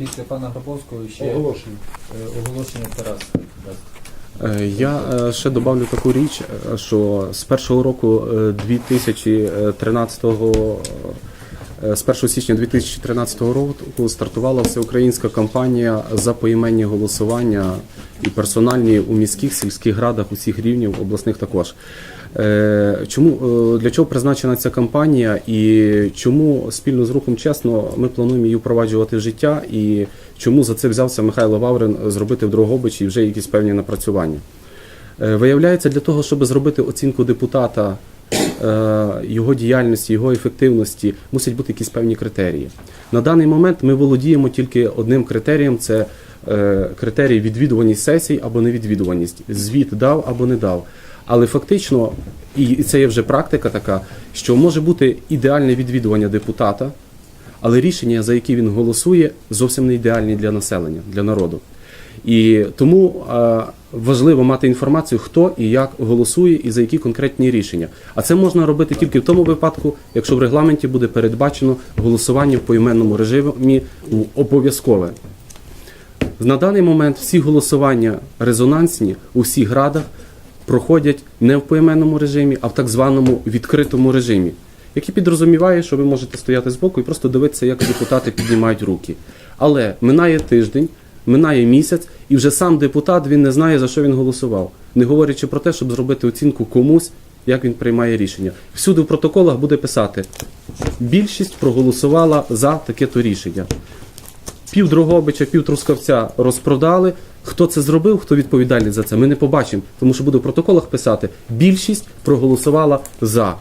після пана Грабовського ще Оголошення. е, оголошення Тарас. Е, Я е, ще добавлю таку річ, що з першого року е, 2013 е, з 1 січня 2013 року стартувала всеукраїнська кампанія за поіменні голосування і персональні у міських сільських радах усіх рівнів, обласних також. Е, Чому е, для чого призначена ця кампанія і чому спільно з рухом чесно ми плануємо її впроваджувати в життя, і чому за це взявся Михайло Ваврин зробити в Дрогобичі вже якісь певні напрацювання? Е, Виявляється, для того, щоб зробити оцінку депутата, його діяльності, його ефективності, мусять бути якісь певні критерії. На даний момент ми володіємо тільки одним критерієм: це критерій відвідуваність сесій або невідвідуваність. Звіт дав або не дав. Але фактично, і це є вже практика така, що може бути ідеальне відвідування депутата, але рішення, за які він голосує, зовсім не ідеальні для населення, для народу. І тому е, важливо мати інформацію, хто і як голосує, і за які конкретні рішення. А це можна робити тільки в тому випадку, якщо в регламенті буде передбачено голосування в поіменному режимі обов'язкове. На даний момент всі голосування резонансні у всіх радах проходять не в поіменному режимі, а в так званому відкритому режимі, який підрозуміває, що ви можете стояти збоку і просто дивитися, як депутати піднімають руки. Але минає тиждень, минає місяць, і вже сам депутат він не знає, за що він голосував, не говорячи про те, щоб зробити оцінку комусь, як він приймає рішення. Всюди в протоколах буде писати: більшість проголосувала за таке-то рішення пів Дрогобича, пів Трускавця розпродали. Хто це зробив, хто відповідальний за це, ми не побачимо, тому що буде в протоколах писати більшість проголосувала за.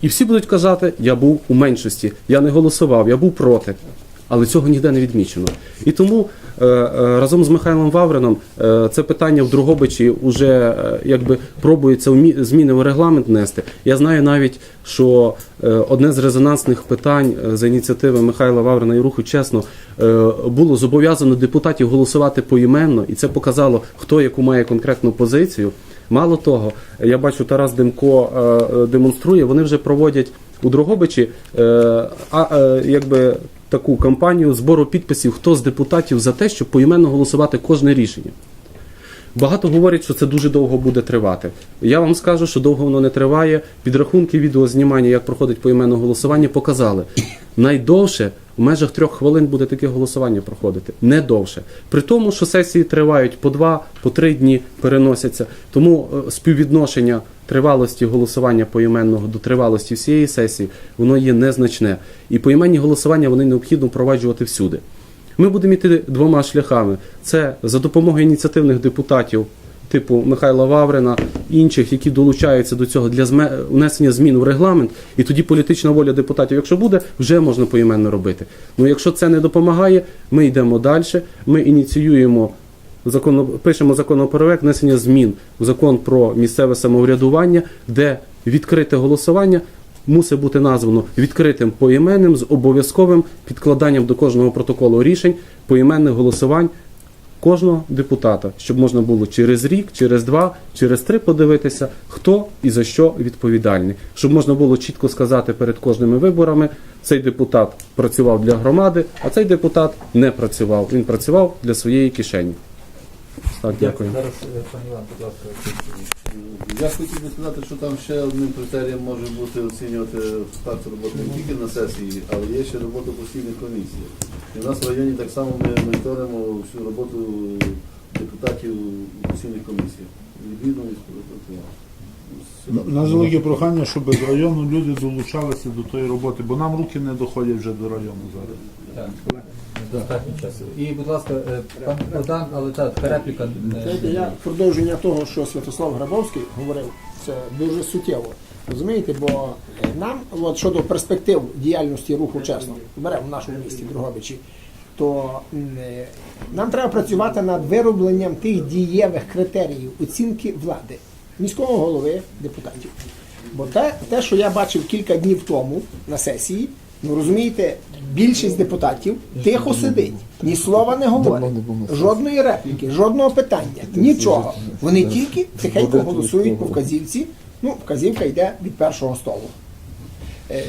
І всі будуть казати, я був у меншості, я не голосував, я був проти. Але цього ніде не відмічено. І тому разом з Михайлом Ваврином е, це питання в Другобичі вже е, якби пробується зміни в регламент нести. Я знаю навіть, що е, одне з резонансних питань е, за ініціативи Михайла Ваврина і руху чесно е, було зобов'язано депутатів голосувати поіменно, і це показало, хто яку має конкретну позицію. Мало того, я бачу, Тарас Демко е, е, демонструє. Вони вже проводять у Дрогобичі е, а, е, якби таку кампанію збору підписів, хто з депутатів за те, щоб поіменно голосувати кожне рішення. Багато говорять, що це дуже довго буде тривати. Я вам скажу, що довго воно не триває. Підрахунки відеознімання, як проходить поіменне голосування, показали. Найдовше в межах трьох хвилин буде таке голосування проходити. Не довше. При тому, що сесії тривають по два, по три дні переносяться. Тому е, співвідношення тривалості голосування поіменного до тривалості всієї сесії, воно є незначне. І поіменні голосування вони необхідно впроваджувати всюди. Ми будемо йти двома шляхами: це за допомогою ініціативних депутатів, типу Михайла Ваврина, інших, які долучаються до цього для внесення змін в регламент, і тоді політична воля депутатів, якщо буде, вже можна поіменно робити. Ну якщо це не допомагає, ми йдемо далі. Ми ініціюємо законо, пишемо законопроект внесення змін в закон про місцеве самоврядування, де відкрите голосування мусить бути названо відкритим поіменним з обов'язковим підкладанням до кожного протоколу рішень поіменних голосувань кожного депутата, щоб можна було через рік, через два, через три подивитися, хто і за що відповідальний, щоб можна було чітко сказати перед кожними виборами, цей депутат працював для громади, а цей депутат не працював. Він працював для своєї кишені. Так, дякую. Зараз, е, пан Іван, будь ласка, Я хотів би сказати, що там ще одним критерієм може бути оцінювати старт роботи не тільки на сесії, але є ще робота постійних комісій. І в нас в районі так само ми моніторимо всю роботу депутатів постійних комісій. У нас велике прохання, щоб з району люди долучалися до тої роботи, бо нам руки не доходять вже до району зараз. Часу. І, будь ласка, е, пан Богдан, але так, репліка. е, Знаєте, я продовження того, що Святослав Грабовський говорив, це дуже суттєво. Розумієте, бо нам, от щодо перспектив діяльності руху чесно, беремо в нашому місті Дрогобичі, то е, нам треба працювати над виробленням тих дієвих критеріїв оцінки влади, міського голови, депутатів. Бо те, те, що я бачив кілька днів тому на сесії, ну розумієте, більшість депутатів тихо сидить, ні слова не говорить, жодної репліки, жодного питання, нічого. Вони тільки тихенько голосують по вказівці. Ну, вказівка йде від першого столу. Е,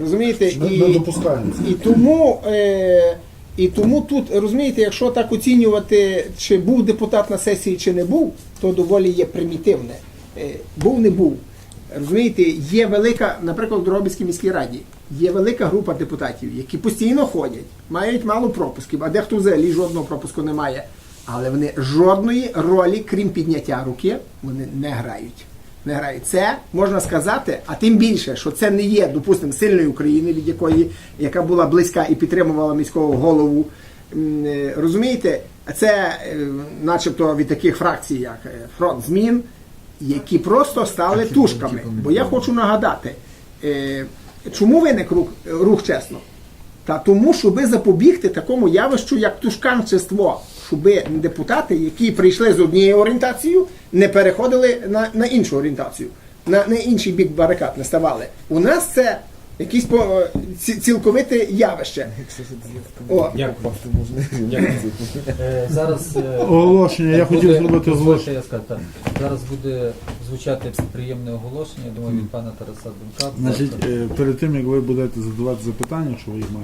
розумієте, і, і тому е, І тому тут, розумієте, якщо так оцінювати, чи був депутат на сесії, чи не був, то доволі є примітивне. Е, Був, не був. Розумієте, є велика, наприклад, в Дрогобицькій міській раді, є велика група депутатів, які постійно ходять, мають мало пропусків, а дехто взагалі жодного пропуску не має. Але вони жодної ролі, крім підняття руки, вони не грають. Не грають. Це можна сказати, а тим більше, що це не є, допустимо, сильної України, від якої яка була близька і підтримувала міського голову. Е, Розумієте, це е, начебто від таких фракцій, як е, фронт змін, які просто стали тушками. Бо я хочу нагадати, чому виник рух, рух чесно? Та тому, щоби запобігти такому явищу, як тушканчество, щоб депутати, які прийшли з однією орієнтацією, не переходили на, на іншу орієнтацію, на, на інший бік барикад не ставали. У нас це якесь по- ці- цілковите явище. О, Е, Зараз е, Оголошення, я хотів зробити дозвольте, оголошення. я скажу, так. Зараз буде звучати приємне оголошення, я думаю, від пана Тараса Думка. Значить, е, перед тим як ви будете задавати запитання, що ви їх маєте.